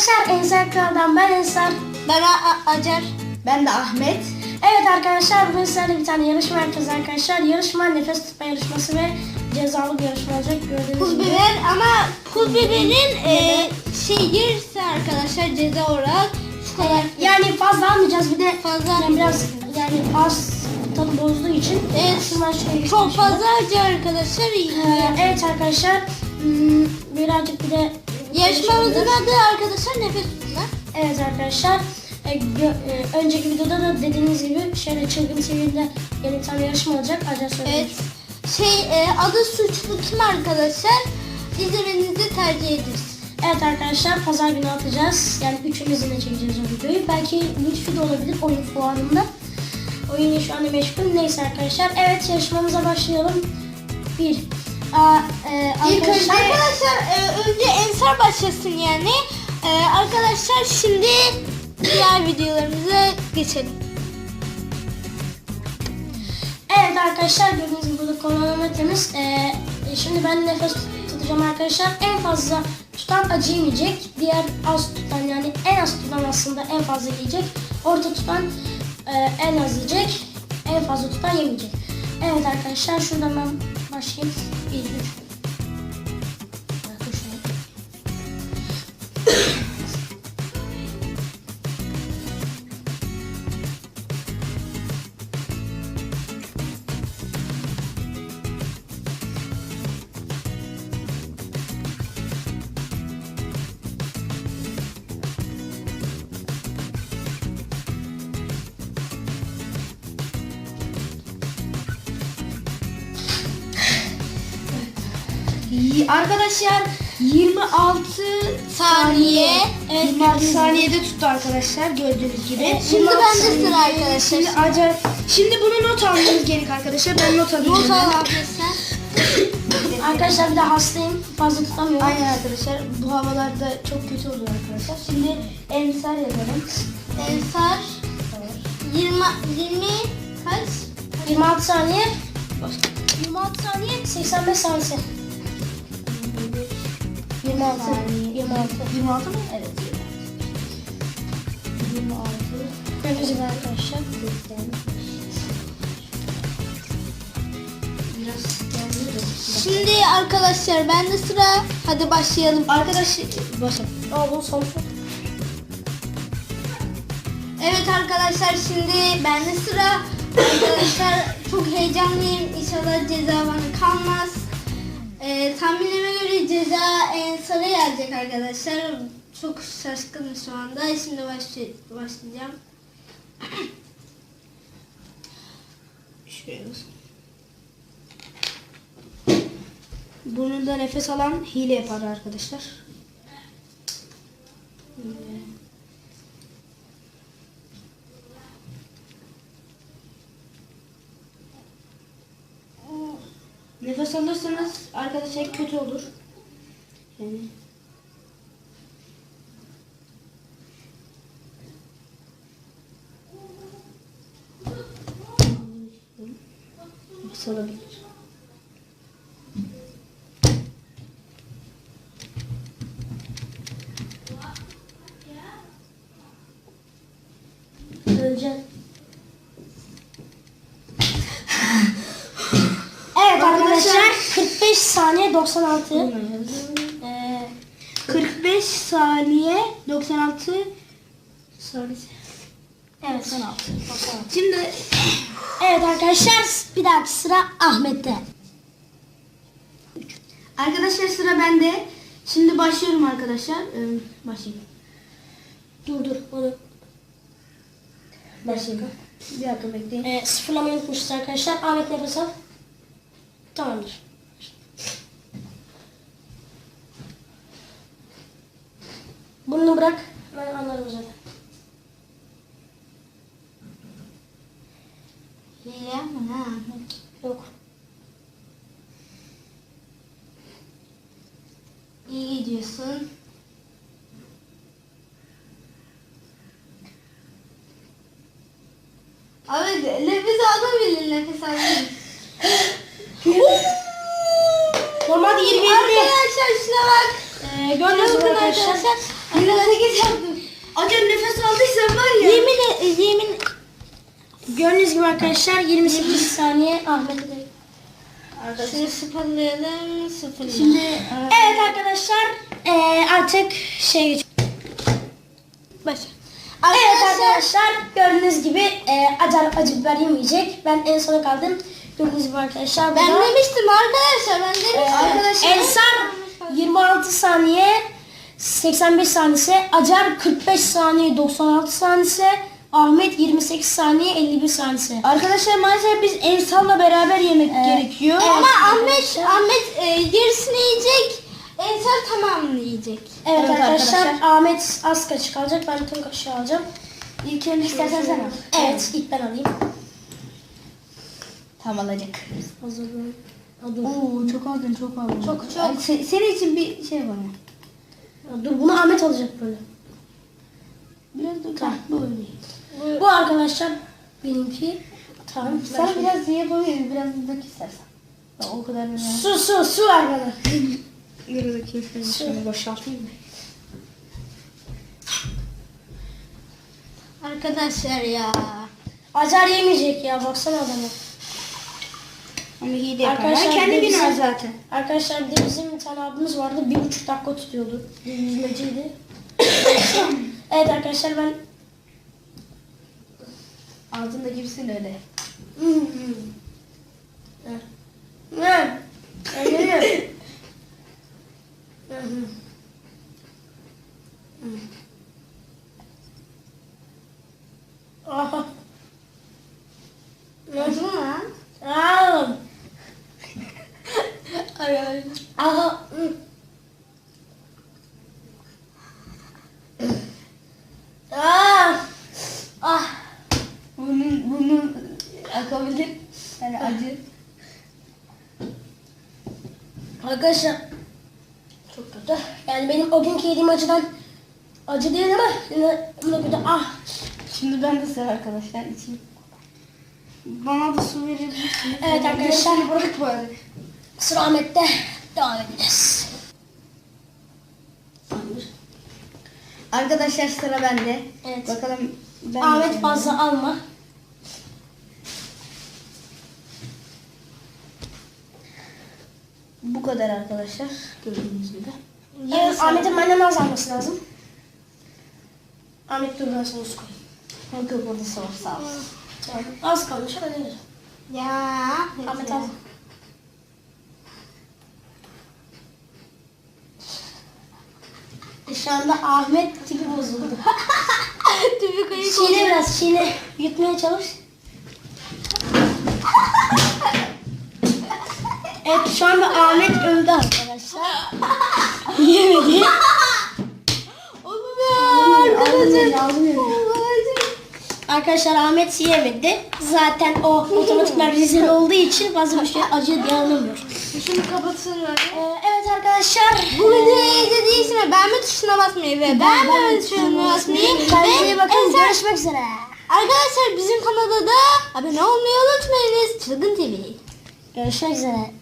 arkadaşlar Ensar Kral'dan ben Ensar. Ben A- Acar. Ben de Ahmet. Evet arkadaşlar bugün sizlerle bir tane yarışma yapacağız arkadaşlar. Yarışma nefes tutma yarışması ve cezalı bir yarışma olacak gördüğünüz Pul gibi. biber ama pul biberin e, şey girse arkadaşlar ceza olarak şu kadar. Yani fazla almayacağız bir de Fazla yani biraz yani az tadı bozduğu için. Evet, şöyle Çok fazla acı arkadaşlar. Ee, evet arkadaşlar hmm, birazcık bir de Yarışmamızın adı arkadaşlar nefes tutma. Evet arkadaşlar e, e, önceki videoda da dediğiniz gibi şöyle çılgın TV'de yeni bir tane yarışma olacak. Acaba söylemiş. Evet. Şey e, adı suçlu kim arkadaşlar? İzlemenizi tercih ederiz. Evet arkadaşlar pazar günü atacağız. Yani üçümüz yine çekeceğiz o videoyu. Belki Lütfi de olabilir oyun fuarında. Oyun şu anda meşgul. Neyse arkadaşlar. Evet yarışmamıza başlayalım. Bir. Aa, e, İlk önce arkadaşlar, arkadaşlar e, önce Ensar başlasın yani. E, arkadaşlar şimdi diğer videolarımıza geçelim. Evet arkadaşlar gördüğünüz gibi burada kronometremiz. Ee, şimdi ben nefes tutacağım arkadaşlar. En fazla tutan acı yemeyecek. Diğer az tutan yani en az tutan aslında en fazla yiyecek. Orta tutan e, en az yiyecek. En fazla tutan yemeyecek. Evet arkadaşlar şuradan ben başlayayım. 1, Arkadaşlar 26 Saniye. Evet, 26 saniyede tuttu arkadaşlar gördüğünüz gibi. Evet, Şimdi 26 bende saniye. sıra arkadaşlar. Şimdi acayip. Şimdi bunu not almanız gerek arkadaşlar. Ben not alıyorum. Not al arkadaşlar. Arkadaşlar bir de hastayım. Fazla tutamıyorum. Aynen arkadaşlar. Bu havalarda çok kötü oluyor arkadaşlar. Şimdi ensar yazalım. Ensar 20 20 kaç? 26 saniye. 26 saniye 85 saniyesi. 26. 26. 26 mı? Evet. 26. Gördüğünüz gibi arkadaşlar. Biraz de. Şimdi arkadaşlar bende sıra. Hadi başlayalım. Arkadaşlar başla. Aa bu son. Evet arkadaşlar şimdi bende sıra. Arkadaşlar çok heyecanlıyım. İnşallah ceza bana kalmaz. Ee, tahminime göre ceza Ensar'a gelecek arkadaşlar. Çok şaşkınım şu anda. Şimdi başlay- başlayacağım. Bas. Burnunda nefes alan hile yapar arkadaşlar. Nefes alırsanız arkadaşlar kötü olur. Yani nefes alabilir. Öleceksin. Evet arkadaşlar 45 saniye 96. Ee, 45 saniye 96 saniye. evet 96. 96. Şimdi Evet arkadaşlar bir dahaki sıra Ahmet'te. arkadaşlar sıra bende. Şimdi başlıyorum arkadaşlar. Ee, başlayayım. Dur dur onu. Başlayayım. Bir dakika bekleyin. Ee, sıfırlamayı unutmuşuz arkadaşlar. Ahmet nefes al. Tamamdır. Burnunu bırak. Ben anlarım zaten. Hile yapma ha. Yok. İyi gidiyorsun. Abi nefes alabilir nefes alabilir. Normalde 27. Arkadaşlar şuna bak. Ee, gördüğünüz gibi Bakın arkadaşlar. arkadaşlar. Arkadaşlar Aga nefes aldıysan var ya. Yemin e- yemin Gördüğünüz gibi arkadaşlar 28 saniye Ahmet'e de. Şunu sıfırlayalım. Sıfırlayalım. Şimdi Evet arkadaşlar eee, artık şey geç. Başla. Evet arkadaşlar gördüğünüz gibi eee acar acı biber yemeyecek. Ben en sona kaldım. Gördüğünüz gibi arkadaşlar. Ben demiştim arkadaşlar. Ben demiştim. eee, arkadaşlar. Ensar 26 saniye 85 saniyesi. Acar 45 saniye 96 saniyesi. Ahmet 28 saniye 51 saniyesi. arkadaşlar maalesef biz Ensar'la beraber yemek gerekiyor. evet. Ama Ahmet Ahmet e, yarısını yiyecek. Ensar tamamını yiyecek. Evet, Evet arkadaşlar, arkadaşlar. Ahmet az kaşık alacak. Ben tüm kaşığı alacağım. İlk önce istersen sen al. Evet ilk ben alayım. Tam alacak. Dur. Oo çok aldın çok aldın. Çok, çok. Ay, se- senin için bir şey var. Dur bunu Ahmet alacak böyle. Biraz da tamam. böyle. Bu arkadaşlar benimki. Tamam. ben Sana şimdi- biraz yapabilirim. Biraz da dök istersen. Ya, o kadar önemli. Su su su ver bana. Biraz da keyifli. Şunu boşaltayım mı? Arkadaşlar ya. Acar yemeyecek ya baksana adama. Ama iyi de yapar. Arkadaşlar, Ben kendi bizim- bina zaten. Arkadaşlar bir de bizim bir tane abimiz vardı. Bir buçuk dakika tutuyordu. Bir Yüzmeciydi. evet arkadaşlar ben Ağzında gibisin öyle. Ne? Öyle Aha. Acı mı lan? Aa. Aha. Ah. Ah. Bunun, bunun akabilir. Yani acı. Arkadaşlar çok kötü. Yani benim o günkü yediğim acıdan acı değil ama yine buna kötü. Ah. Şimdi ben de sıra arkadaşlar içeyim. Bana da su verebilirsiniz. Evet arkadaşlar. Gerisini bırak arada. Sıra Ahmet'te. Devam edeceğiz. Arkadaşlar sıra bende. Evet. Bakalım ben Ahmet fazla alma. Bu kadar arkadaşlar. Gördüğünüz gibi. Evet, Ahmet'in benden az alması lazım. Ahmet dur ben sana su koyayım. Yok yok orada savaş sağ ol. Tamam. Az kalmış ama ne. Ya. Ahmet al. Şu anda Ahmet tipi bozuldu. Tüpü kayık Çiğne biraz çiğne. Yutmaya çalış. Evet şu anda Ahmet öldü arkadaşlar. Yemedi. Oğlum ya arkadaşlar. Arkadaşlar Ahmet yemedi. Zaten o otomatikman rezil olduğu için fazla bir şey acı diye anlamıyor. Şunu kapatsınlar. Ee, evet arkadaşlar. Bu videoyu izlediyseniz beğenme tuşuna basmayı ve beğenmeme tuşuna basmayı ve bakın. Görüşmek üzere. Arkadaşlar bizim kanalda da abone olmayı unutmayınız. Çılgın TV. Görüşmek üzere.